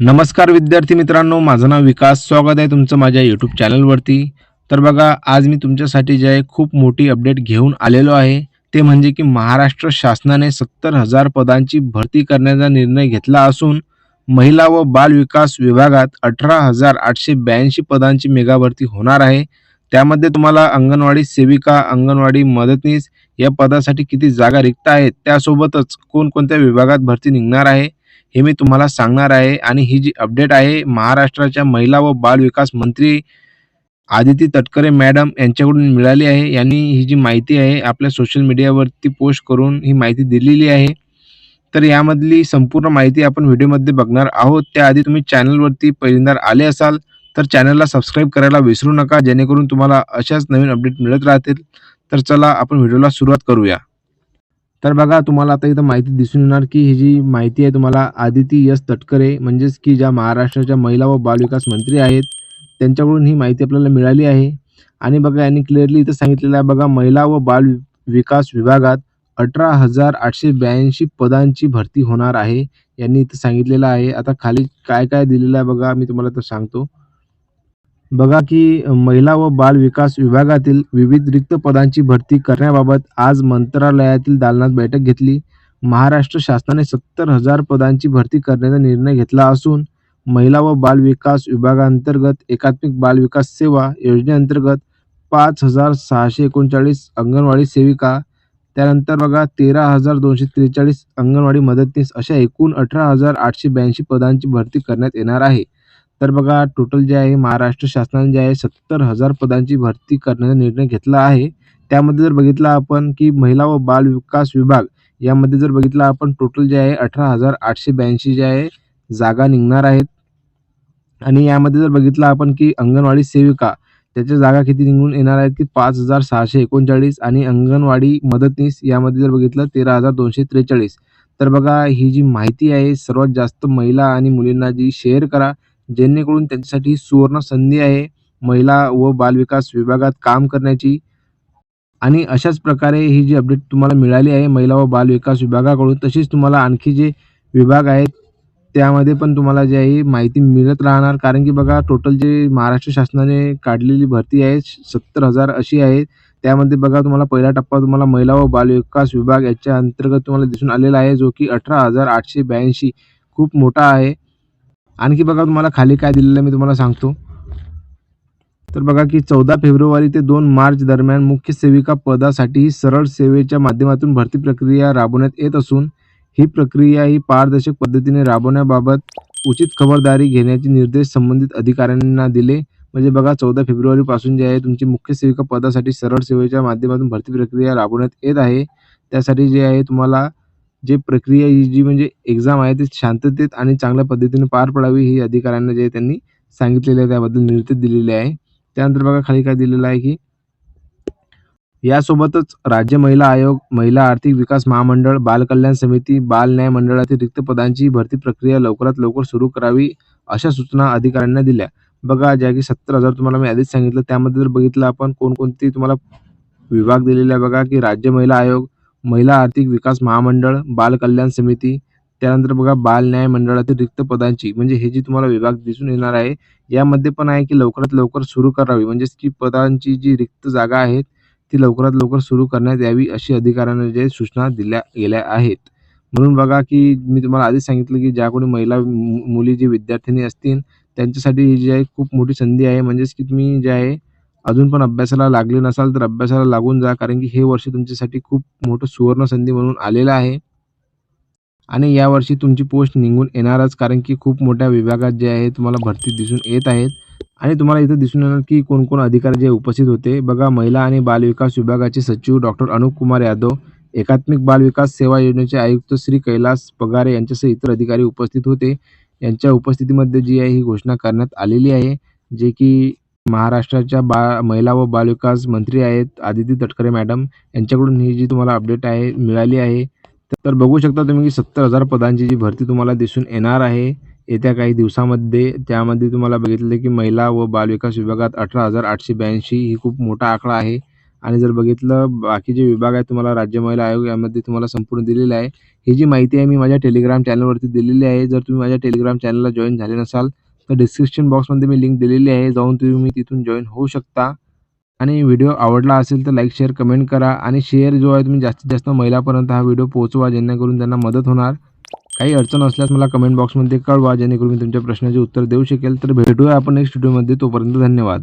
नमस्कार विद्यार्थी मित्रांनो माझं नाव विकास. स्वागत आहे तुमचं माझ्या यूट्यूब चॅनलवरती तर बघा आज मी तुमच्यासाठी जे आहे खूप मोठी अपडेट घेऊन आलेलो आहे. ते म्हणजे की महाराष्ट्र शासनाने सत्तर हजार पदांची भरती करण्याचा निर्णय घेतला असून महिला व बाल विकास विभागात अठरा हजार आठशे ब्याऐंशी पदांची मेगा भरती होणार आहे. त्यामध्ये तुम्हाला अंगणवाडी सेविका अंगणवाडी मदतनीस या पदासाठी किती जागा रिक्त आहेत त्यासोबतच कोणकोणत्या विभागात भरती निघणार आहे हे मी तुम्हाला सांगणार आहे. आणि ही जी अपडेट आहे महाराष्ट्राच्या महिला व बाल विकास मंत्री आदिती तटकरे मॅडम यांच्याकडून मिळाली आहे. यांनी ही जी माहिती आहे आपल्या सोशल मीडियावरती पोस्ट करून ही माहिती दिलेली आहे. तर यामधली संपूर्ण माहिती आपण व्हिडिओमध्ये बघणार आहोत. त्याआधी तुम्ही चॅनलवरती पहिल्यांदा आले असाल तर चॅनलला सबस्क्राईब करायला विसरू नका. जेणेकरून तुम्हाला अशाच नवीन अपडेट मिळत राहतील. तर चला आपण व्हिडिओला सुरुवात करूया. तर बघा तुम्हाला आता इथं माहिती दिसून येणार की ही जी माहिती आहे तुम्हाला आदिती यस तटकरे म्हणजेच की ज्या महाराष्ट्राच्या महिला व बालविकास मंत्री आहेत त्यांच्याकडून ही माहिती आपल्याला मिळाली आहे. आणि बघा यांनी क्लिअरली इथं सांगितलेलं आहे बघा महिला व बाल वि- विकास विभागात अठरा हजार आठशे ब्याऐंशी पदांची भरती होणार आहे. यांनी इथं सांगितलेलं आहे. आता खाली काय काय दिलेलं आहे बघा मी तुम्हाला तर सांगतो. बघा की महिला व बाल विकास विभागातील विविध रिक्त पदांची भरती करण्याबाबत आज मंत्रालयातील दालनात बैठक घेतली. महाराष्ट्र शासनाने सत्तर हजार पदांची भरती करण्याचा निर्णय घेतला असून महिला व बाल विकास विभागांतर्गत एकात्मिक बाल विकास सेवा योजनेअंतर्गत पाच हजार सहाशे एकोणचाळीस अंगणवाडी सेविका त्यानंतर बघा तेरा हजार दोनशे त्रेचाळीस अंगणवाडी मदतनीस अशा एकूण अठरा हजार आठशे ब्याऐंशी पदांची भरती करण्यात येणार आहे. तर बघा टोटल जे आहे महाराष्ट्र शासनाने जे आहे सत्तर हजार पदांची भरती करण्याचा निर्णय घेतला आहे. त्यामध्ये जर बघितलं आपण की महिला व बाल विकास विभाग यामध्ये जर बघितलं आपण टोटल जे आहे अठरा हजार आठशे ब्याऐंशी जे आहे जागा निघणार आहेत. आणि यामध्ये जर बघितलं आपण की अंगणवाडी सेविका त्याच्या जागा किती निघून येणार आहेत की पाच हजार सहाशे एकोणचाळीस आणि अंगणवाडी मदतनीस यामध्ये जर बघितलं तेरा हजार दोनशे त्रेचाळीस. तर बघा ही जी माहिती आहे सर्वात जास्त महिला आणि मुलींना जी शेअर करा जेणेकरून त्यांच्यासाठी सुवर्ण संधी आहे. महिला व बालविकास विभागात काम करण्याची. आणि अशाच प्रकारे ही जी अपडेट तुम्हाला मिळाली आहे महिला व बालविकास विभागाकडून तशीच तुम्हाला आणखी जे विभाग आहेत त्यामध्ये पण तुम्हाला जे आहे माहिती मिळत राहणार. कारण की बघा टोटल जे महाराष्ट्र शासनाने काढलेली भरती आहे सत्तर हजार अशी आहे. त्यामध्ये बघा तुम्हाला पहिला टप्पा तुम्हाला महिला व बालविकास विभाग याच्या अंतर्गत तुम्हाला दिसून आलेला आहे जो की अठरा हजार आठशे ब्याऐंशी. खूप मोठा आहे. आणखी बघा तुम्हाला खाली काय दिलेलं मी तुम्हाला सांगतो. तर बघा की चौदा फेब्रुवारी ते दोन मार्च दरम्यान मुख्य सेविका पदासाठी सरळ सेवेच्या माध्यमातून भरती प्रक्रिया राबवण्यात येत असून ही प्रक्रिया ही पारदर्शक पद्धतीने राबवण्याबाबत उचित खबरदारी घेण्याचे निर्देश संबंधित अधिकाऱ्यांना दिले. म्हणजे बघा चौदा फेब्रुवारीपासून जे आहे तुमची मुख्य सेविका पदासाठी सरळ सेवेच्या माध्यमातून भरती प्रक्रिया राबवण्यात येत आहे. त्यासाठी जे आहे तुम्हाला जे प्रक्रिया ही जी म्हणजे एक्झाम आहे ती शांततेत आणि चांगल्या पद्धतीने पार पडावी ही अधिकाऱ्यांना जे आहे त्यांनी सांगितलेले आहे त्याबद्दल निर्देश दिलेले आहे. त्यानंतर बघा खाली काय दिलेलं आहे की यासोबतच राज्य महिला आयोग महिला आर्थिक विकास महामंडळ बाल कल्याण समिती बाल न्याय मंडळातील रिक्त पदांची भरती प्रक्रिया लवकरात लवकर सुरू करावी अशा सूचना अधिकाऱ्यांना दिल्या. बघा ज्या की सत्तर हजार तुम्हाला मी आधीच सांगितलं त्यामध्ये जर बघितलं आपण कोणकोणती तुम्हाला विभाग दिलेला आहे बघा की राज्य महिला आयोग महिला आर्थिक विकास महामंडळ बाल कल्याण समिती त्यानंतर बघा बाल न्याय मंडळातील रिक्त पदांची. म्हणजे हे जी तुम्हाला विभाग दिसून येणार आहे यामध्ये पण आहे की लवकरात लवकर सुरू करावी. म्हणजेच की पदांची जी रिक्त जागा आहेत ती लवकरात लवकर सुरू करण्यात यावी अशी अधिकाऱ्यांना जे सूचना दिल्या गेल्या आहेत. म्हणून बघा की मी तुम्हाला आधीच सांगितलं की ज्या कोणी महिला मुली जी विद्यार्थिनी असतील त्यांच्यासाठी ही जी आहे खूप मोठी संधी आहे. म्हणजेच की तुम्ही जे आहे अजून पण अभ्यासाला लागले नसाल तर अभ्यासाला लागून जा कारण की हे वर्ष तुमच्यासाठी खूप मोठं सुवर्ण संधी म्हणून आलेलं आहे. आणि यावर्षी तुमची पोस्ट निघून येणारच कारण की खूप मोठ्या विभागात जे आहे तुम्हाला भरती दिसून येत आहेत. आणि तुम्हाला इथं दिसून येणार की कोणकोण अधिकारी जे उपस्थित होते. बघा महिला आणि बालविकास विभागाचे सचिव डॉक्टर अनुप कुमार यादव एकात्मिक बालविकास सेवा योजनेचे आयुक्त श्री कैलास पगारे यांच्यासह इतर अधिकारी उपस्थित होते. यांच्या उपस्थितीमध्ये जी आहे ही घोषणा करण्यात आलेली आहे जे की महाराष्ट्राच्या बा महिला व बालविकास मंत्री आहेत आदिती तटकरे मॅडम. यांच्याकडून ही जी तुम्हाला अपडेट आहे मिळाली आहे तर बघू शकता तुम्ही की सत्तर हजार पदांची जी भरती तुम्हाला दिसून येणार आहे येत्या काही दिवसामध्ये. त्यामध्ये तुम्हाला बघितलं की महिला व बालविकास विभागात अठरा हजार आठशे ब्याऐंशी ही खूप मोठा आकडा आहे. आणि जर बघितलं बाकी जे विभाग आहे तुम्हाला राज्य महिला आयोग यामध्ये तुम्हाला संपूर्ण दिलेलं आहे. ही जी माहिती आहे मी माझ्या टेलिग्राम चॅनलवरती दिलेली आहे. जर तुम्ही माझ्या टेलिग्राम चॅनलला जॉईन झाले नसाल डिस्क्रिप्शन बॉक्समध्ये मी लिंक दिलेली आहे. जाऊन तुम्ही तिथून जॉईन होऊ शकता. आणि व्हिडिओ आवडला असेल तर लाईक शेअर कमेंट करा. आणि शेअर जो आहे तुम्ही जास्तीत जास्त महिलापर्यंत हा व्हिडिओ पोहोचवा जेणेकरून त्यांना मदत होणार. काही अडचण असल्यास मला कमेंट बॉक्समध्ये कळवा जेणेकरून मी तुमच्या प्रश्नाचे उत्तर देऊ शकेल. तर भेटूया आपण नेक्स्ट व्हिडिओमध्ये तोपर्यंत धन्यवाद.